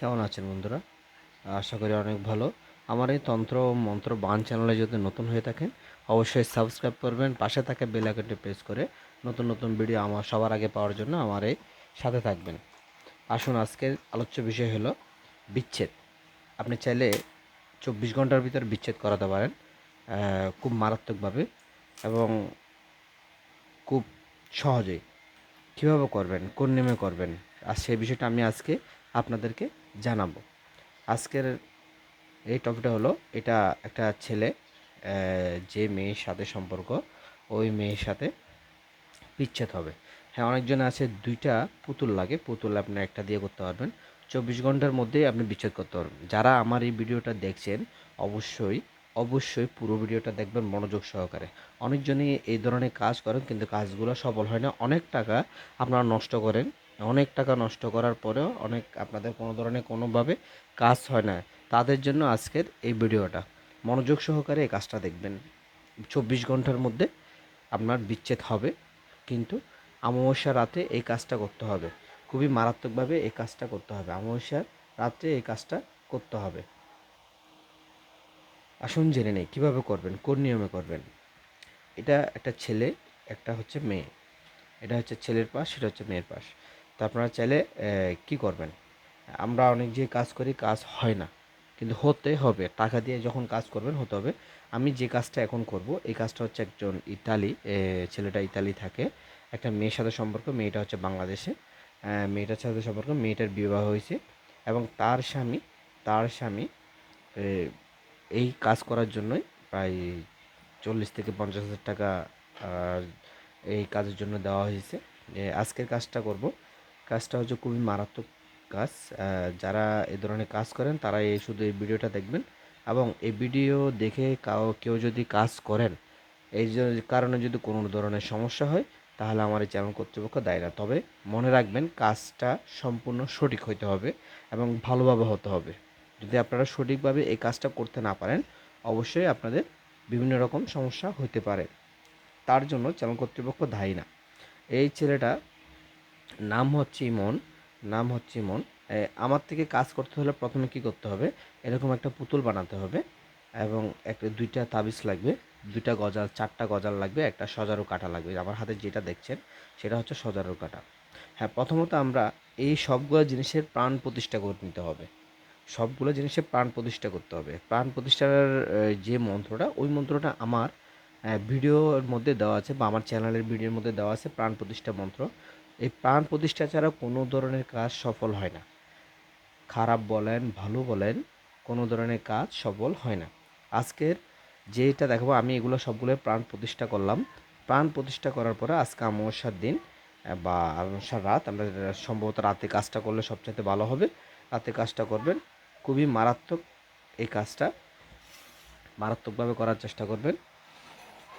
কেমন আছেন বন্ধুরা? আশা করি অনেক ভালো। আমার এই তন্ত্র মন্ত্র বান চ্যানেলে যদি নতুন হয়ে থাকেন, অবশ্যই সাবস্ক্রাইব করবেন, পাশে থাকে বেল আইকনটি প্রেস করে নতুন নতুন ভিডিও আমার সবার আগে পাওয়ার জন্য আমার এই সাথে থাকবেন। আসুন, আজকের আলোচ্য বিষয় হলো বিচ্ছেদ। আপনি চাইলে চব্বিশ ঘণ্টার ভিতর বিচ্ছেদ করাতে পারেন খুব মারাত্মকভাবে এবং খুব সহজেই। কীভাবে করবেন? কোন নেমে করবেন? আর সেই বিষয়টা আমি আজকে আপনাদেরকে জানাব। আজকের এই টপিকটা হলো, এটা একটা ছেলে যে মেয়ের সাথে সম্পর্ক, ওই মেয়ের সাথে বিচ্ছেদ হবে। হ্যাঁ অনেকজন আছে, দুইটা পুতুল লাগে, পুতুল আপনি একটা দিয়ে করতে পারবেন। চব্বিশ ঘণ্টার মধ্যেই আপনি বিচ্ছেদ করতে পারবেন। যারা আমার এই ভিডিওটা দেখছেন, অবশ্যই অবশ্যই পুরো ভিডিওটা দেখবেন মনোযোগ সহকারে। অনেকজনই এই ধরনের কাজ করেন, কিন্তু কাজগুলো সফল হয় না। অনেক টাকা আপনারা নষ্ট করেন অনেক টাকা নষ্ট করার পরেও অনেক আপনাদের কোনো ধরনের কোনোভাবে কাজ হয় না। তাদের জন্য আজকের এই ভিডিওটা। মনোযোগ সহকারে এই কাজটা দেখবেন। চব্বিশ ঘণ্টার মধ্যে আপনার বিচ্ছেদ হবে, কিন্তু অমাবস্যা রাতে এই কাজটা করতে হবে। খুবই মারাত্মকভাবে এই কাজটা করতে হবে। অমাবস্যার রাত্রে এই কাজটা করতে হবে। আসুন জেনে নেই, কীভাবে করবেন, কোন নিয়মে করবেন? এটা একটা ছেলে, একটা হচ্ছে মেয়ে। এটা হচ্ছে ছেলের পাশ, সেটা হচ্ছে মেয়ের পাশ। তো আপনারা চাইলে কি করবেন? আমরা অনেক যে কাজ করি, কাজ হয় না। কিন্তু হতে হবে, টাকা দিয়ে যখন কাজ করবেন, হতে হবে। আমি যে কাজটা এখন করব, এই কাজটা হচ্ছে একজন ইতালি ছেলেটা ইতালি থাকে। একটা মেয়ের সাথে সম্পর্ক, মেয়েটা হচ্ছে বাংলাদেশে। মেয়েটার সাথে সম্পর্ক, মেয়েটার বিবাহ হয়েছে। এবং তার স্বামী তার স্বামী এই কাজ করার জন্যই প্রায় চল্লিশ থেকে পঞ্চাশ হাজার টাকা এই কাজের জন্য দেওয়া হয়েছে। আজকের কাজটা করব। কাজটা হচ্ছে খুবই মারাত্মক কাজ। যারা এ ধরনের কাজ করেন তারা এই শুধু এই ভিডিওটা দেখবেন। এবং এই ভিডিও দেখে কাউ, কেউ যদি কাজ করেন, এই কারণে যদি কোনো ধরনের সমস্যা হয়, তাহলে আমার এই চ্যানেল কর্তৃপক্ষ দায় না। তবে মনে রাখবেন, কাজটা সম্পূর্ণ সঠিক হতে হবে এবং ভালোভাবে হতে হবে। যদি আপনারা সঠিকভাবে এই কাজটা করতে না পারেন, অবশ্যই আপনাদের বিভিন্ন রকম সমস্যা হতে পারে। তার জন্য চ্যানেল কর্তৃপক্ষ দায়ী না। এই ছেলেটা নাম হচ্ছে ইমন, নাম হচ্ছে ইমন। আমার থেকে কাজ করতে হলে প্রথমে কি করতে হবে? এরকম একটা পুতুল বানাতে হবে এবং একটা দুইটা তাবিজ লাগবে, দুইটা গজাল, চারটা গজাল লাগবে, একটা সজারু কাটা লাগবে। আমার হাতে যেটা দেখছেন, সেটা হচ্ছে সজারু কাটা। হ্যাঁ প্রথমত আমরা এই সবগুলো জিনিসের প্রাণ প্রতিষ্ঠা করে নিতে হবে। সবগুলো জিনিসের প্রাণ প্রতিষ্ঠা করতে হবে। প্রাণ প্রতিষ্ঠার যে মন্ত্রটা, ওই মন্ত্রটা আমার ভিডিওর মধ্যে দেওয়া আছে বা আমার চ্যানেলের ভিডিওর মধ্যে দেওয়া আছে প্রাণ প্রতিষ্ঠা মন্ত্র। এই প্রাণ প্রতিষ্ঠা ছাড়া কোনো ধরনের কাজ সফল হয় না। খারাপ বলেন, ভালো বলেন, কোনো ধরনের কাজ সফল হয় না। আজকের যেটা দেখাবো, আমি এগুলো সবগুলো প্রাণ প্রতিষ্ঠা করলাম। প্রাণ প্রতিষ্ঠা করার পরে আজকে অমাবস্যার দিন বা অমাবস্যার রাত, আমরা সম্ভবত রাতে কাজটা করলে সবচেয়ে ভালো হবে। রাতে কাজটা করবেন, খুবই মারাত্মক এই কাজটা। মারাত্মকভাবে করার চেষ্টা করবেন।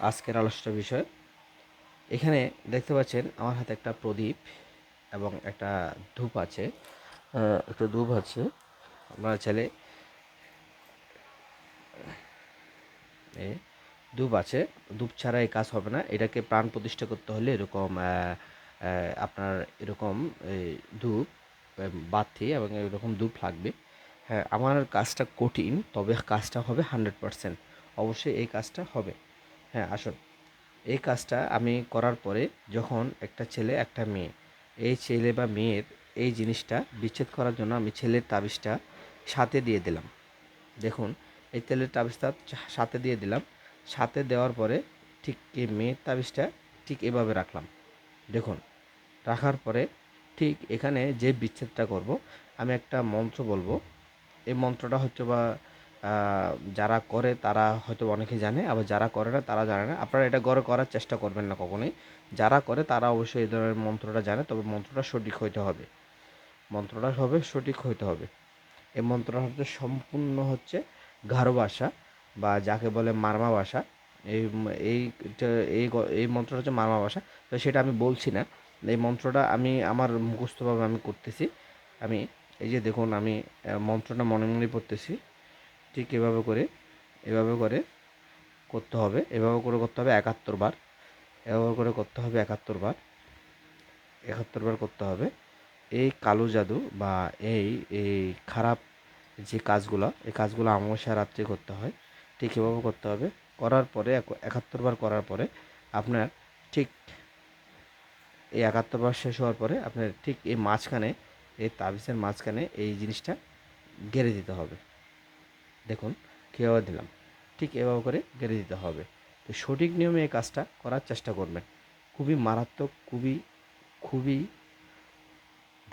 আজকের আলোচ্য বিষয়। এখানে দেখতে পাচ্ছেন আমার হাতে একটা প্রদীপ এবং একটা ধূপ আছে। একটা ধূপ আছে। আপনারা চাইলে ধূপ আছে। ধূপ ছাড়া এই কাজ হবে না। এটাকে প্রাণ প্রতিষ্ঠা করতে হলে এরকম আপনার এরকম ধূপ বাতি এবং এরকম ধূপ লাগবে। হ্যাঁ আমার কাজটা কঠিন, তবে কাজটা হবে হান্ড্রেড পারসেন্ট অবশ্যই এই কাজটা হবে। হ্যাঁ আসুন। এই কাজটা আমি করার পরে যখন একটা ছেলে, একটা মেয়ে, এই ছেলে বা মেয়ের এই জিনিসটা বিচ্ছেদ করার জন্য আমি ছেলের তাবিজটা সাথে দিয়ে দিলাম। দেখুন, এই তেলের তাবিজটা সাথে দিয়ে দিলাম। সাথে দেওয়ার পরে ঠিক এই মেয়ের তাবিজটা ঠিক এভাবে রাখলাম। দেখুন, রাখার পরে ঠিক এখানে যে বিচ্ছেদটা করব, আমি একটা মন্ত্র বলব। এই মন্ত্রটা হচ্ছে বা যারা করে তারা হয়তো অনেকে জানে, আবার যারা করে না তারা জানে না। আপনারা এটা গড়ে করার চেষ্টা করবেন না কখনোই। যারা করে তারা অবশ্যই এই ধরনের মন্ত্রটা জানে, তবে মন্ত্রটা সঠিক হইতে হবে। মন্ত্রটা হবে, সঠিক হইতে হবে। এই মন্ত্রটা হচ্ছে সম্পূর্ণ হচ্ছে গারো ভাষা, বা যাকে বলে মারমা ভাষা। এই এই এই মন্ত্রটা হচ্ছে মারমা ভাষা। তো সেটা আমি বলছি না। এই মন্ত্রটা আমি, আমার মুখস্থভাবে আমি করতেছি। আমি, এই যে দেখুন, আমি মন্ত্রটা মনে মনে পড়তেছি। ঠিক এভাবে করে এভাবে করে করতে হবে। এভাবে করে করতে হবে একাত্তর বার। এভাবে করে করতে হবে একাত্তর বার। একাত্তর বার করতে হবে। এই কালো জাদু বা এই এই খারাপ যে কাজগুলো, এই কাজগুলো অমাবস্যা রাত্রে করতে হয়, ঠিক এভাবে করতে হবে। করার পরে, এক- একাত্তর বার করার পরে আপনার ঠিক এই একাত্তর বার শেষ হওয়ার পরে আপনার ঠিক এই মাঝখানে, এই তাবিজের মাঝখানে এই জিনিসটা গেড়ে দিতে হবে। দেখুন কীভাবে দিলাম। ঠিক এভাবে করে গেড়ে দিতে হবে। তো সঠিক নিয়মে এই কাজটা করার চেষ্টা করবেন। খুবই মারাত্মক, খুবই খুবই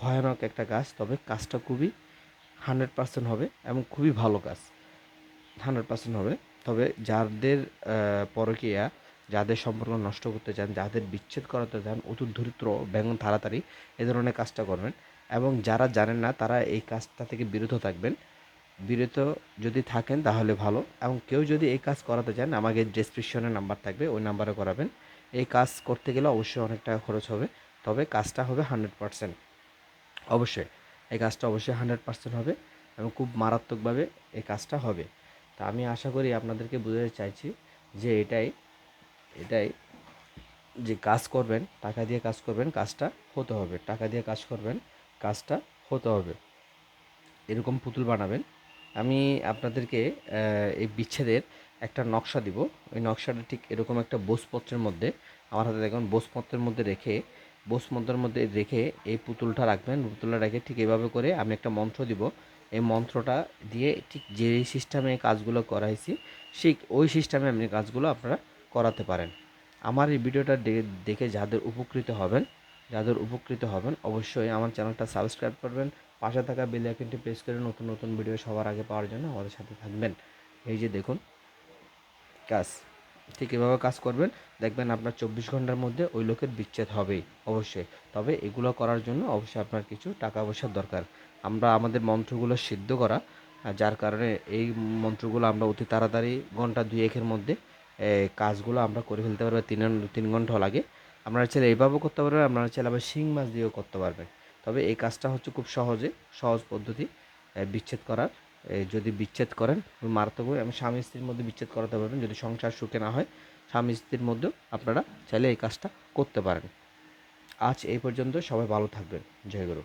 ভয়ানক একটা কাজ, তবে কাজটা খুবই হান্ড্রেড পার্সেন্ট হবে এবং খুবই ভালো কাজ। হান্ড্রেড পার্সেন্ট হবে। তবে যাদের পরকীয়া, যাদের সম্পর্ক নষ্ট করতে চান, যাদের বিচ্ছেদ করাতে চান অতুর দরিদ্র ব্যাঙন তাড়াতাড়ি, এ ধরনের কাজটা করবেন। এবং যারা জানেন না, তারা এই কাজটা থেকে বিরত থাকবেন। বিরত যদি থাকেন তাহলে ভালো। এবং কেউ যদি এই কাজ করাতে চান, আমাকে ডেসক্রিপশনে নাম্বার থাকবে, ওই নাম্বারে করাবেন। এই কাজ করতে গেলে অবশ্যই অনেক টাকা খরচ হবে, তবে কাজটা হবে হান্ড্রেড পার্সেন্ট অবশ্যই, এই কাজটা অবশ্যই হান্ড্রেড পার্সেন্ট হবে এবং খুব মারাত্মকভাবে এই কাজটা হবে। তা আমি আশা করি আপনাদেরকে বোঝাতে চাইছি যে এটাই এটাই যে কাজ করবেন, টাকা দিয়ে কাজ করবেন, কাজটা হতে হবে। টাকা দিয়ে কাজ করবেন, কাজটা হতে হবে। এরকম পুতুল বানাবেন আমি আপনাদেরকে এই বিচ্ছেদের একটা নকশা দিব। ওই নকশাটা ঠিক এরকম একটা বোসপত্রের মধ্যে, আমার হাতে দেখুন বোসপত্রের মধ্যে রেখে, বোসপত্রের মধ্যে রেখে এই পুতুলটা রাখবেন। পুতুলটা রেখে ঠিক এভাবে করে আমি একটা মন্ত্র দিব। এই মন্ত্রটা দিয়ে ঠিক যে সিস্টেমে কাজগুলো করাইছি ঠিক ওই সিস্টেমে আপনি কাজগুলো আপনারা করাতে পারেন। আমার এই ভিডিওটা দেখে যাদের উপকৃত হবেন, যাদের উপকৃত হবেন, অবশ্যই আমার চ্যানেলটা সাবস্ক্রাইব করবেন। পাশে থাকা বেল আইকনটি প্রেস করে নতুন নতুন ভিডিও সবার আগে পাওয়ার জন্য আমাদের সাথে থাকবেন। এই যে দেখুন, কাজ। ঠিক এভাবে কাজ করবেন, দেখবেন আপনার চব্বিশ ঘণ্টার মধ্যে ওই লোকের বিচ্ছেদ হবেই অবশ্যই। তবে এগুলো করার জন্য অবশ্যই আপনার কিছু টাকা পয়সার দরকার। আমরা আমাদের মন্ত্রগুলো সিদ্ধ করা যার কারণে এই মন্ত্রগুলো আমরা অতি তাড়াতাড়ি ঘণ্টা দুই একের মধ্যে কাজগুলো আমরা করে ফেলতে পারব। তিন তিন ঘণ্টা লাগে। আপনারা চাইলে এইভাবেও করতে পারবেন আপনারা চাইলে আবার শিং মাছ দিয়েও করতে পারবেন তবে এই কাজটা হচ্ছে খুব সহজে, সহজ পদ্ধতি বিচ্ছেদ করার। যদি বিচ্ছেদ করেন, মারাত্মক আমি স্বামী স্ত্রীর মধ্যে বিচ্ছেদ করাতে পারবেন। যদি সংসার সুখে না হয়, স্বামী স্ত্রীর মধ্যেও আপনারা চাইলে এই কাজটা করতে পারেন। আজ এই পর্যন্ত সবাই ভালো থাকবেন। জয় গুরু।